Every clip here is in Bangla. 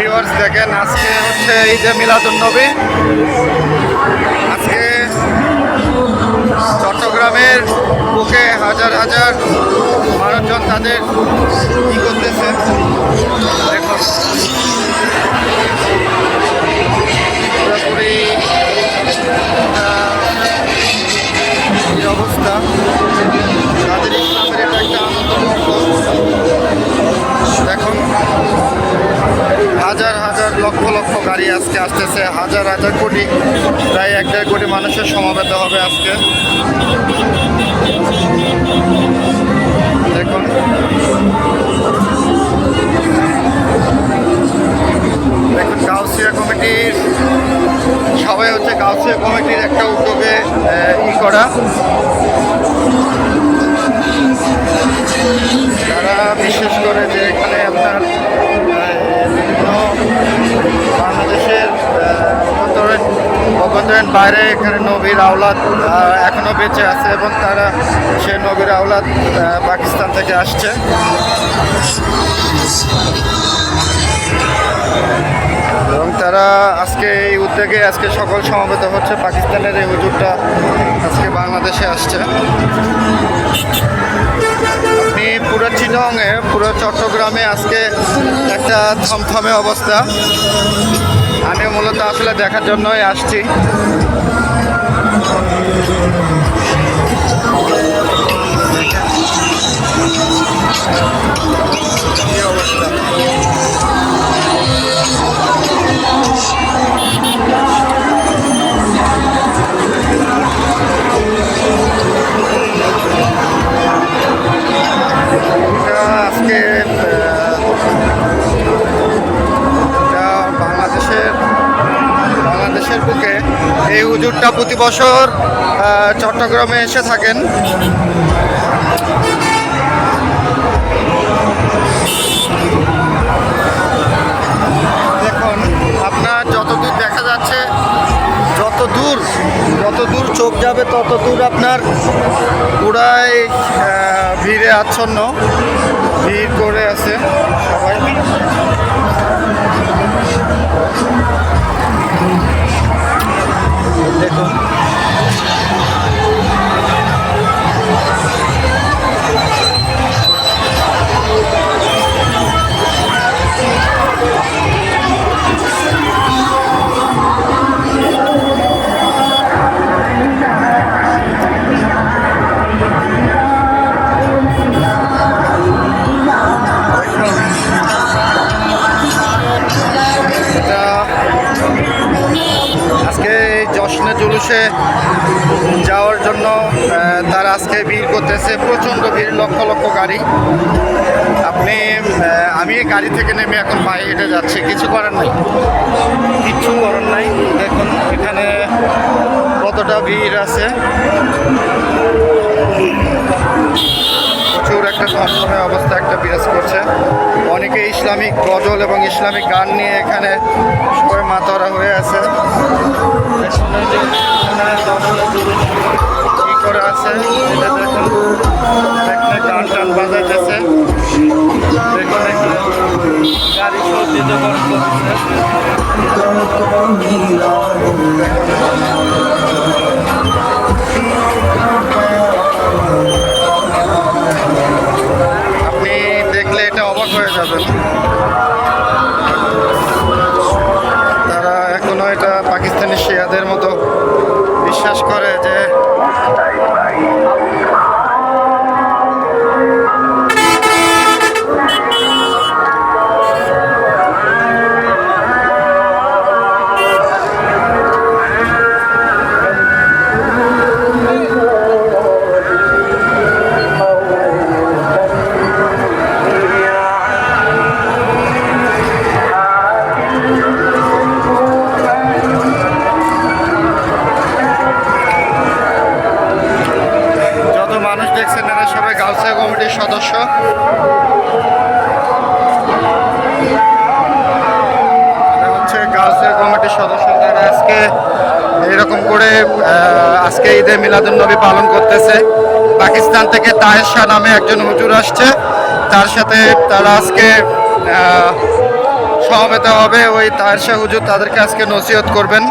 ভিউয়ার্স দেখেন, আজকে হচ্ছে এই যে মিলাদুন নবী। আজকে চট্টগ্রামের বুকে হাজার হাজার মানুষজন তাদের কি করতেছে। দেখুন। পুরোপুরি অবস্থা। লক্ষ গাড়ি আজকে আসতেছে, হাজার হাজার কোটি, প্রায় এক দেড় কোটি মানুষের সমাবেত হবে আজকে। দেখুন। দেখুন, গাউসিয়া কমিটির, সবাই হচ্ছে গাউসিয়া কমিটির একটা উদ্যোগে ই করা। তারা বিশেষ করে যে এখানে আপনার বিভিন্ন অভ্যন্তরীণ বাইরে এখানে নবীর আওলাদ এখনও এখনও বেঁচে আছে এবং তারা সে নবীর আওলাদ পাকিস্তান থেকে আসছে। তারা আজকে এই উদ্যোগে আজকে সকল সমবেত হচ্ছে। পাকিস্তানের এই হুজুরটা আজকে বাংলাদেশে আসছে। আপনি পুরো চিটংয়ে, পুরো চট্টগ্রামে আজকে একটা থমথমে অবস্থা। আমি মূলত আসলে দেখার জন্যই আসছি। হুজুরটা প্রতি বছর চট্টগ্রামে এসে থাকেন। দেখুন, আপনার যতদূর দেখা যাচ্ছে, যত দূর যত দূর চোখ যাবে, তত দূর আপনার পুরাই ভিড়ে আচ্ছন্ন, ভিড় করে আছে সবাই। দেখুন। জশ্নে জুলুসে যাওয়ার জন্য তারা আজকে ভিড় করতেছে, প্রচণ্ড ভিড়, লক্ষ লক্ষ গাড়ি। আপনি আমি গাড়ি থেকে নেমে এখন পায়ে হেঁটে যাচ্ছি, কিছু করার নাই। কিচ্ছু করার নাই। দেখুন, এখানে কতটা ভিড় আছে। প্রচুর একটা সমস্যা অবস্থা একটা বিরাজ করছে। অনেকে ইসলামিক গজল এবং ইসলামিক গান নিয়ে এখানে সবাই মাতরা হয়ে আছে। করে আছে? গান টান বাজাইতেছে। গাউসিয়া কমিটির সদস্য। হচ্ছে গাউসিয়া কমিটির সদস্য তারা আজকে এরকম করে আজকে ঈদে মিলাদুল নবী পালন করতেছে। পাকিস্তান থেকে তাহের শাহ নামে একজন হুজুর আসছে। তার সাথে তারা আজকে সমবেত হবে। ওই তারশা হুজুর তাদেরকে আজকে নসিহত করবেন।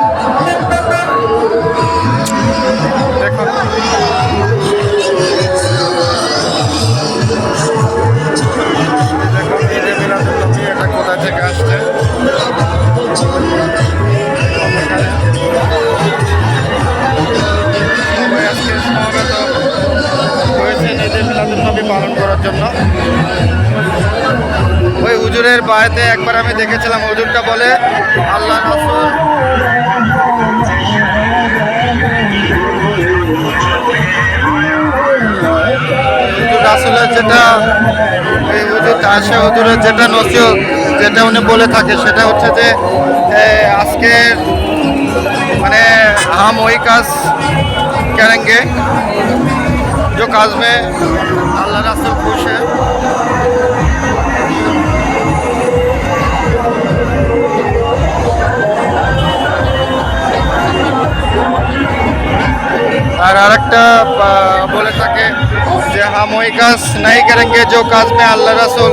থেকে আসছে। পালন করার জন্য। ওই হুজুরের বাড়িতে একবার আমি দেখেছিলাম, হুজুরটা বলে, আল্লাহ রসুল রাসুলের যেটা এই হুজুর তাসা হুজুরের যেটা নসিহত যেটা উনি বলে থাকে সেটা হচ্ছে যে এ, আজকের মানে हम वही काज करेंगे जो काज में अल्लाह रसूल खुश है আর আরেকটা আহ, বলে থাকে हम वही काज नहीं करेंगे जो কাজ में अल्लाह रसूल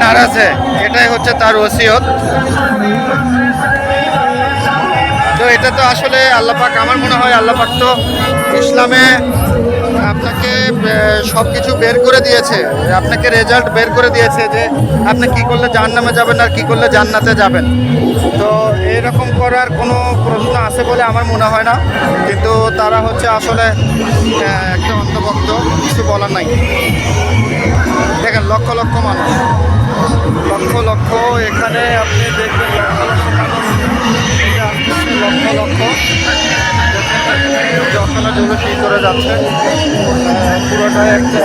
নারাজ है এটাই হচ্ছে তার ওসিয়ত। তো এটা তো আসলে আল্লাপাক আমার মনে হয় আল্লাহ আল্লাপাক তো ইসলামে আপনাকে সব কিছু বের করে দিয়েছে। আপনাকে রেজাল্ট বের করে দিয়েছে যে আপনি কি করলে জাহান্নামে যাবেন আর কি করলে জান্নাতে যাবেন। তো এরকম করার কোনো প্রশ্ন আছে বলে আমার মনে হয় না। কিন্তু তারা হচ্ছে আসলে একটা অন্তর্ভুক্ত, কিছু বলার নাই। দেখেন, লক্ষ লক্ষ মানুষ। লক্ষ লক্ষ এখানে আপনি দেখবেন লক্ষ লক্ষ মানুষ করে যাচ্ছে পুরোটাই একটা।